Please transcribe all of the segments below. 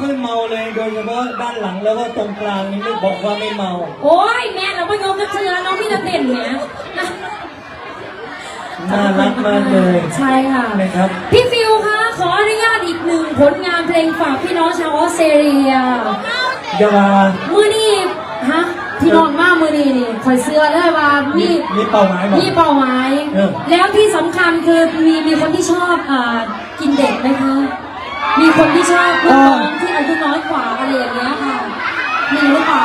ดูไม่ค่อยเมาเลยโดยเฉพาะด้านหลังแล้วก็ตรงกลางนี่ไม่บอกว่าไม่เมา โอ้ยแม่เราไม่ยกกระเชือน้องพี่จะเต้นเนี่ยน่ารักมากเลยใช่ค่ะนะครับพี่ฟิวคะขออนุญาตอีกหนึ่งผลงานเพลงฝากพี่น้องชาวออสเตรเลียอย่ามามือนี่ฮะพี่น้องมากมือนี่นี่คอยเสื้อเลยว่ามีมีเป้าหมายบอกมีเป้าหมายเออแล้วที่สำคัญคือมีมีคนที่ชอบอ่ากินเด็กไหมคะ มีคนที่ชอบลูกน้องที่อายุน้อยกว่าอะไรอย่างเงี้ยค่ะ มีหรือเปล่า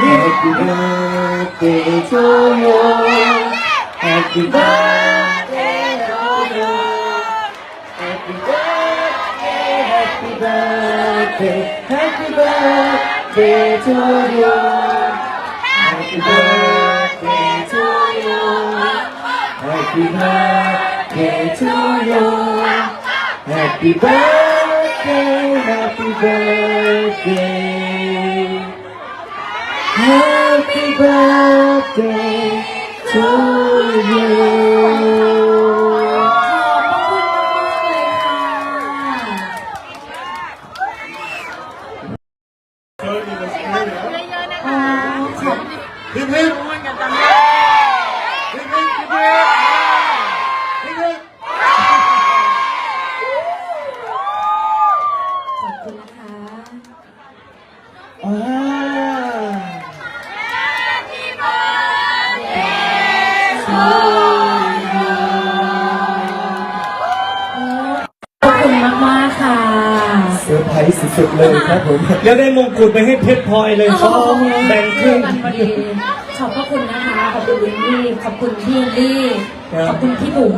Happy birthday to you Happy birthday to you Happy birthday Happy birthday Happy birthday to you Happy birthday to you Happy birthday to you Happy birthday, happy birthday, happy birthday to you. ขอคุณมากเลยค่ะเยอะๆนะคะขอบคุณ Happy birthday! ขอบคุณมากๆค่ะเซอร์ไพรส์สุดๆเลยครับผมเดี๋ยวได้มงกุฎไปให้เพชรพลอยเลยเขาแบ่งครึ่งกันพอดีขอบพระคุณนะคะ ขอบคุณลิลลี่ขอบคุณพี่ลิลลี่ครับ ขอบคุณพี่บุ๋ม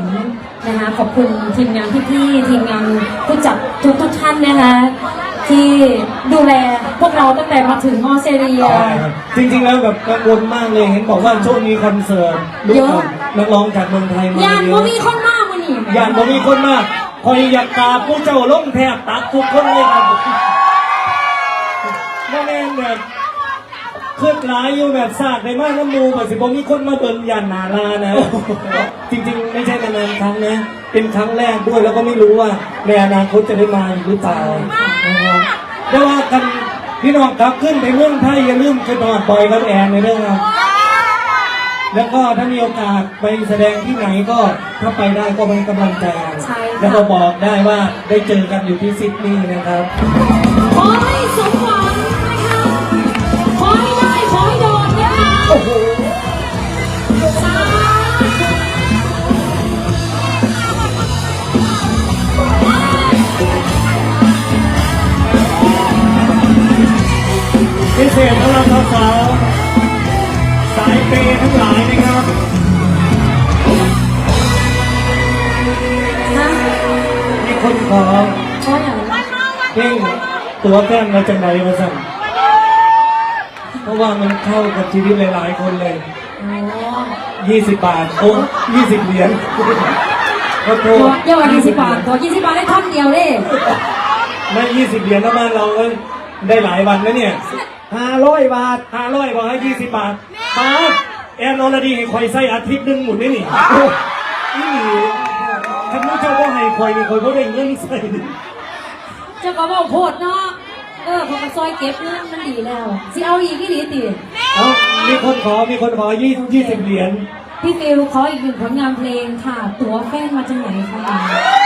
นะคะ ขอบคุณทีมงานพี่ๆทีมงานผู้จัดทุกทุกๆท่านนะคะ ที่ดูแลพวกเราตั้งแต่มาถึงออสเตรเลีย จริงๆแล้วแบบกังวลมากเลยเห็นบอกว่าช่วงนี้คอนเสิร์ตลูกเยอะ นักร้องจากเมืองไทยมายานเยบ่อะมีคนมากวันนี้ยานบ่มีคนมากคอยอยากกราบผู้เจ้าล้มแทบตักทุกคนเลยครับบ่แม่นแบบเคลื่อนหลายอยู่แบบสาดในมากน้ำมูแบบสิบ่มีคนมาเบิ่งยานนาลานะ จริงๆ ไม่ใช่นานๆครั้งนะ เป็นครั้งแรกด้วยแล้วก็ไม่รู้ว่าในอนาคตจะได้มาอีกหรือเปล่านะ ครับแต่ว่ากันพี่น้องครับขึ้นไปเมืองไทยอย่าลืมขึ้นนอนปล่อยกับแอนในเรื่องครับแล้วก็ถ้ามีโอกาสไปแสดงที่ไหนก็ถ้าไปได้ก็เป็นกำลังใจกันใช่ค่ะ แล้วก็บอกได้ว่าได้เจอกันอยู่ที่ซิดนีย์นะครับ ขอให้สมหวัง ษสำหรับสาวๆสายเปย์ทั้งหลายนะครับฮะมีคนขอขออย่างไรเพลงตัวแก้มมาจากไหนมาสั่งเพราะว่ามันเข้ากับชีวิตหลายๆคนเลยอ๋อ20บาทโอ้20เหรียญขอโทตัวษเยาว์ยี่สิบบาทตัวยี่สิบบาทได้ท่อนเดียวเลยไม่20เหรียญนะบ้านเราก็ได้หลายวันนะเนี่ย 500บาท500บอกให้20บาทบาทแอนนอรดีให้คอยใส่อาทิตย์หนึงหมุนนี่นี่นี่ถ้ามูเจ้าก็ให้คอยนี่คอยก็ได้เงินใส่นี่เจ้าก็บอกโคตรเนาะเออพอกระซอยเก็บเงินมันดีแล้วสิเอาอีกที่ดีติเอามีคนขอมีคนขอ20 20เหรียญพี่ฟิลขออีกหนึ่งผลงานเพลงค่ะ ตัวแฟนมาจากไหนคะ